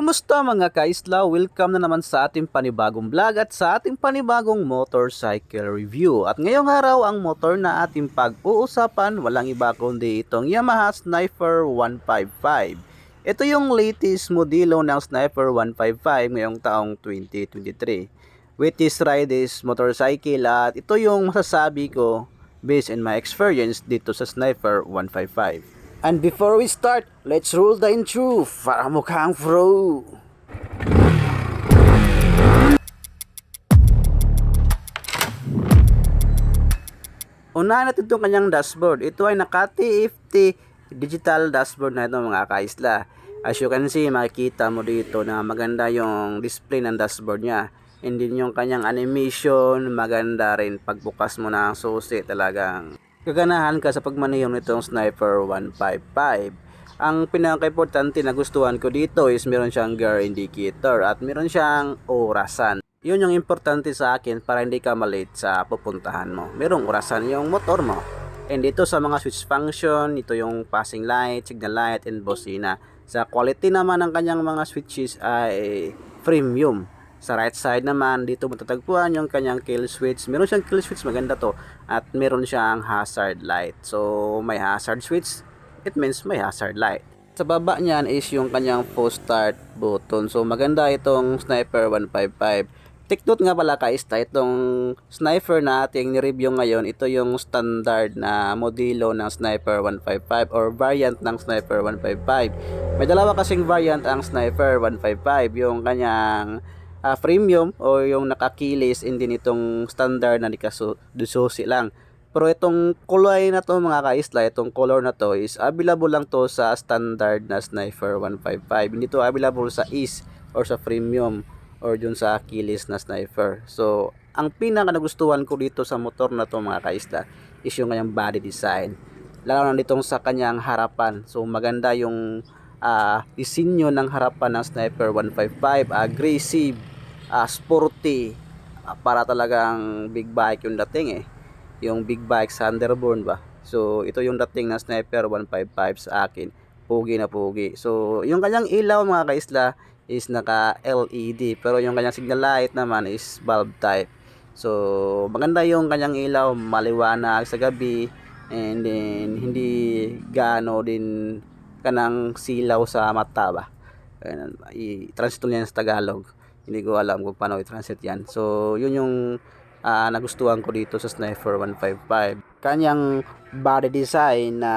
Kumusta mga kaisla? Welcome na naman sa ating panibagong vlog at sa ating panibagong motorcycle review. At ngayong araw ang motor na ating pag-uusapan walang iba kundi itong Yamaha Sniper 155. Ito yung latest modelo ng Sniper 155 ngayong taong 2023. With this ride is motorcycle at ito yung masasabi ko based on my experience dito sa Sniper 155. And before we start, let's roll the intro para mukhang pro. Unahin natin itong kanyang dashboard. Ito ay naka-TFT digital dashboard na ito mga kaisla. As you can see, makikita mo dito na maganda yung display ng dashboard niya. And din yung kanyang animation, maganda rin pagbukas mo ng susi talagang kaganahan ka sa pagmaneho nitong Sniper 155. Ang pinaka-importante na gustuhan ko dito is meron siyang gear indicator at meron siyang orasan. Yun yung importante sa akin para hindi ka malate sa pupuntahan mo. Merong orasan yung motor mo. And dito sa mga switch function, ito yung passing light, signal light, and bocina. Sa quality naman ng kanyang mga switches ay premium. Sa right side naman, dito matatagpuan yung kanyang kill switch. Meron siyang kill switch, maganda to. At meron siyang hazard light. So, may hazard switch, it means may hazard light. Sa baba niyan is yung kanyang post start button. So, maganda itong Sniper 155. Take note nga pala kaista, itong sniper na ating ni-review ngayon, ito yung standard na modelo ng Sniper 155 or variant ng Sniper 155. May dalawa kasing variant ang Sniper 155, yung kanyang uh, premium o yung nakakilis hindi nitong standard na nikasusi lang. Pero itong kulay na to mga kaisla, itong color na to is available lang to sa standard na Sniper 155. Hindi to available sa East or sa premium or dun sa Achilles na sniper. So, ang pinaka nagustuhan ko dito sa motor na to mga kaisla is yung kanyang body design. Lalo na ditong sa kanyang harapan. So, maganda yung uh, disenyo ng harapan ng Sniper 155. Aggressive, uh, sporty, uh, para talagang big bike yung dating eh. Yung big bike Thunderbird ba? So, ito yung dating ng Sniper 155 sa akin. Pugi na pugi. So, yung kanyang ilaw mga kaisla, is naka LED pero yung kanyang signal light naman is bulb type so maganda yung kanyang ilaw maliwanag sa gabi and then hindi gaano din kanang silaw sa mata ba i-translate niya sa Tagalog hindi ko alam kung paano i-translate yan. So yun yung uh, nagustuhan ko dito sa Sniper 155 kanyang body design na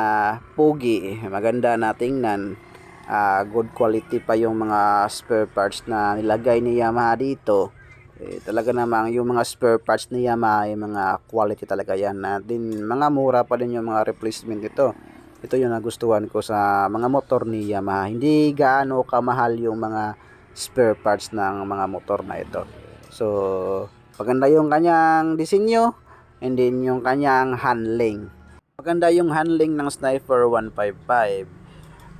pogi maganda na tingnan. Uh, good quality pa yung mga spare parts na nilagay ni Yamaha dito. Eh, talaga namang yung mga spare parts ni Yamaha ay mga quality talaga yan. Na din mga mura pa din yung mga replacement nito. Ito yung nagustuhan ko sa mga motor ni Yamaha. Hindi gaano kamahal yung mga spare parts ng mga motor na ito. So maganda yung kanyang disenyo and then yung kanyang handling. Maganda yung handling ng Sniper 155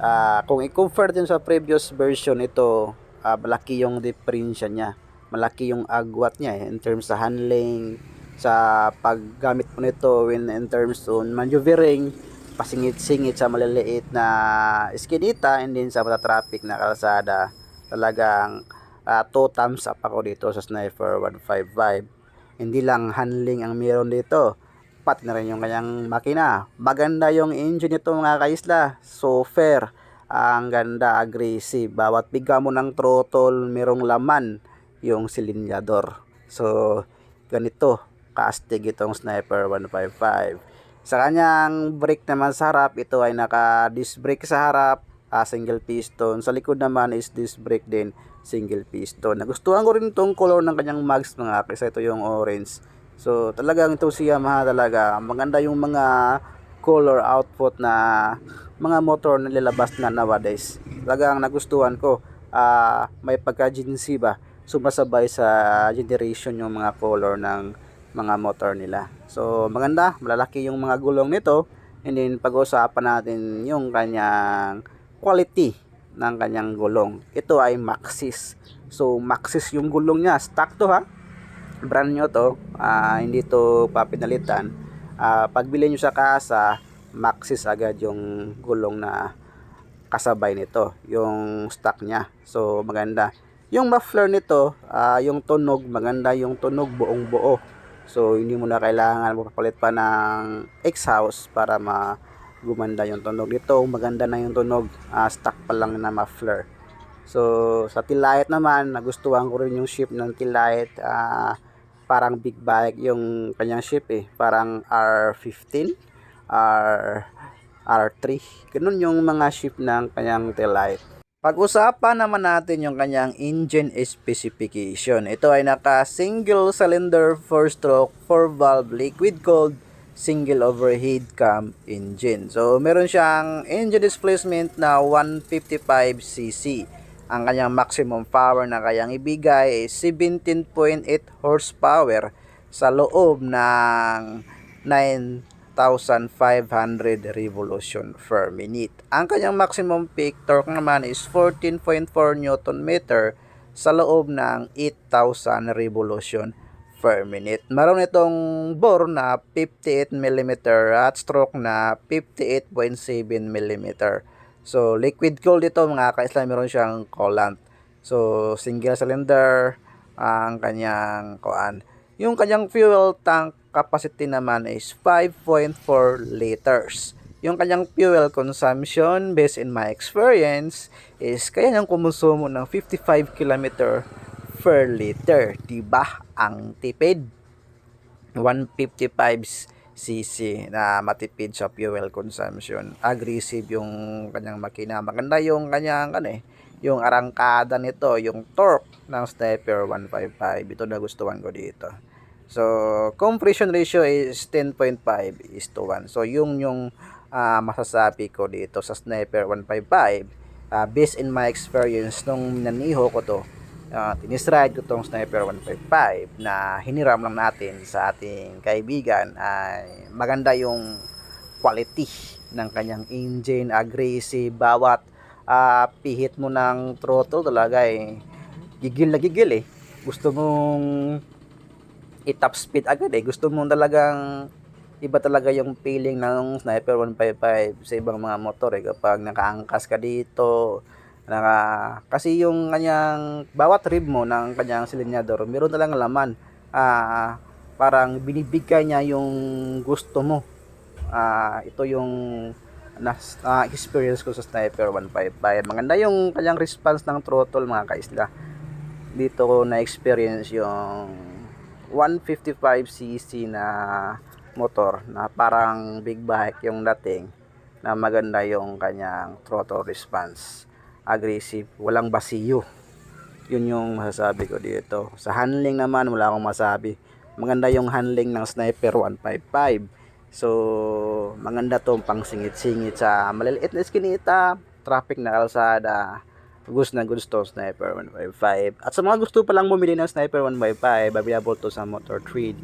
uh, kung i-compare din sa previous version ito uh, malaki yung difference niya. Malaki yung agwat niya eh, in terms sa handling sa paggamit mo nito when in terms on maneuvering pasingit-singit sa maliliit na iskinita and din sa traffic na kalsada talagang uh, two thumbs up ako dito sa Sniper 155 hindi lang handling ang meron dito pati na rin yung kanyang makina. Maganda yung engine nito mga kaisla. So fair. Ang ganda, aggressive. Bawat biga mo ng throttle, merong laman yung silinyador. So, ganito. Kastig itong Sniper 155. Sa kanyang brake naman sa harap, ito ay naka disc brake sa harap, uh, single piston. Sa likod naman is disc brake din, single piston. Nagustuhan ko rin itong color ng kanyang mags mga kasi ito yung orange So talagang ito si Yamaha talaga. Maganda yung mga color output na mga motor na nilabas na nowadays. Talagang nagustuhan ko. Uh, may pagka-agency ba? Sumasabay sa generation yung mga color ng mga motor nila. So maganda, malalaki yung mga gulong nito. And then pag-usapan natin yung kanyang quality ng kanyang gulong. Ito ay Maxis. So Maxis yung gulong niya. Stock to ha brand nyo to uh, hindi to papinalitan uh, pagbili nyo sa kasa maxis agad yung gulong na kasabay nito, yung stock niya. So maganda. Yung muffler nito, ah, yung tunog, maganda yung tunog buong buo. So hindi mo na kailangan magpapalit pa ng exhaust para ma gumanda yung tunog nito. Maganda na yung tunog, ah, stock pa lang na muffler. So sa Tilight naman, nagustuhan ko rin yung shape ng Tilight. ah parang big bike yung kanyang shape eh. Parang R15, R R3. Ganun yung mga shape ng kanyang Tilight. Pag-usapan naman natin yung kanyang engine specification. Ito ay naka single cylinder 4 stroke 4 valve liquid cooled single overhead cam engine. So meron siyang engine displacement na 155cc. Ang kanyang maximum power na kayang ibigay ay 17.8 horsepower sa loob ng 9,500 revolution per minute. Ang kanyang maximum peak torque naman is 14.4 Newton meter sa loob ng 8,000 revolution per minute. Meron itong bore na 58 mm at stroke na 58.7 mm. So, liquid cooled ito mga kaisla, meron siyang coolant. So, single cylinder ang kanyang kuan. Yung kanyang fuel tank capacity naman is 5.4 liters. Yung kanyang fuel consumption based in my experience is kaya niyang kumusumo ng 55 km per liter. Diba? Ang tipid. 155 cc na matipid sa fuel consumption. Aggressive yung kanyang makina. Maganda yung kanyang ano eh, yung arangkada nito, yung torque ng Sniper 155. Ito na gustuhan ko dito. So, compression ratio is 10.5 is to 1. So, yung yung ah, masasabi ko dito sa Sniper 155 ah, based in my experience nung naniho ko to uh, tinisride ko tong Sniper 155 na hiniram lang natin sa ating kaibigan ay maganda yung quality ng kanyang engine, aggressive, bawat ah, pihit mo ng throttle talaga eh gigil na gigil eh. Gusto mong i-top speed agad eh. Gusto mong talagang iba talaga yung feeling ng Sniper 155 sa ibang mga motor eh kapag nakaangkas ka dito naka kasi yung kanyang bawat rib mo ng kanyang silinyador meron talagang laman. Ah parang binibigay niya yung gusto mo. Ah ito yung nas, ah, experience ko sa Sniper 155 maganda yung kanyang response ng throttle mga kaisla. Dito ko na experience yung 155cc na motor na parang big bike yung dating na maganda yung kanyang throttle response aggressive. Walang basiyo. Yun yung masasabi ko dito. Sa handling naman wala akong masabi. Maganda yung handling ng sniper 155 so maganda to pang singit-singit sa maliliit na iskinita traffic na kalsada gusto na gusto sniper 155 at sa mga gusto pa lang bumili ng sniper 155 available to sa motor trade.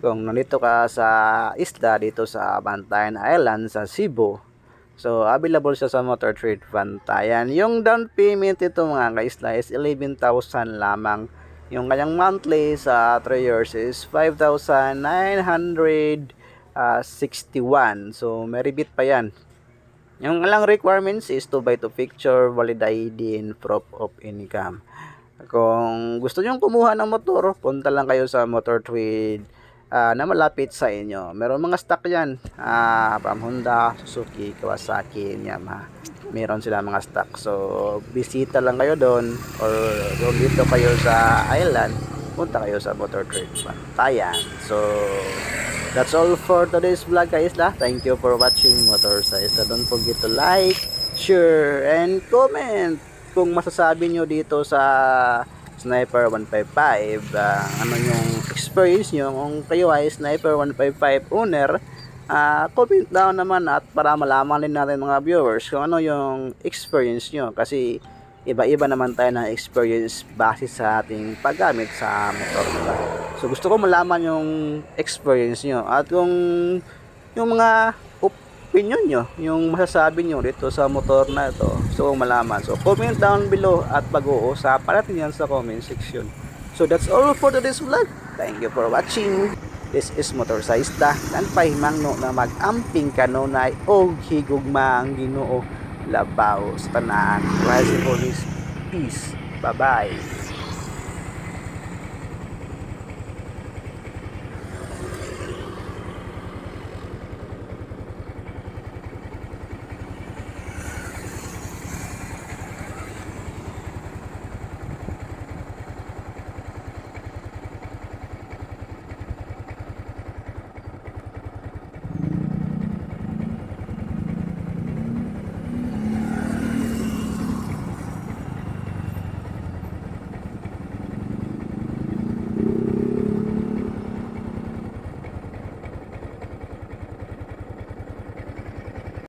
Kung nandito ka sa isla dito sa Bantayan Island sa Cebu so available siya sa motor trade Bantayan yung down payment ito mga kaisla is 11,000 lamang. Yung kanyang monthly sa 3 years is 5,961 so may rebate pa yan. Yung alang requirements is 2 by 2 picture, valid ID, and proof of income. Kung gusto nyo kumuha ng motor, punta lang kayo sa Motor Trade ah, na malapit sa inyo. Meron mga stock yan. ah, from Honda, Suzuki, Kawasaki, Yamaha. Meron sila mga stock. So, bisita lang kayo doon or kung dito kayo sa island, punta kayo sa Motor Trade Bantayan. So, That's all for today's vlog guys lah. Thank you for watching Motor Size. Don't forget to like, share, and comment kung masasabi nyo dito sa Sniper 155 ah, ano yung experience nyo? Kung kayo ay Sniper 155 owner ah, comment down naman at para malaman din natin mga viewers kung ano yung experience nyo. Kasi iba-iba naman tayo ng experience base sa ating paggamit sa motor diba? so gusto ko malaman yung experience nyo. At kung yung mga opinion nyo yung masasabi nyo dito sa motor na ito kong malaman so comment down below at pag-uusapan natin yan sa comment section so that's all for today's vlog thank you for watching This is motorcyclista nan pahimangno na mag-amping kanunay og higugma ang Ginoo labaw sa tanan. Rise Police. Peace. Bye-bye.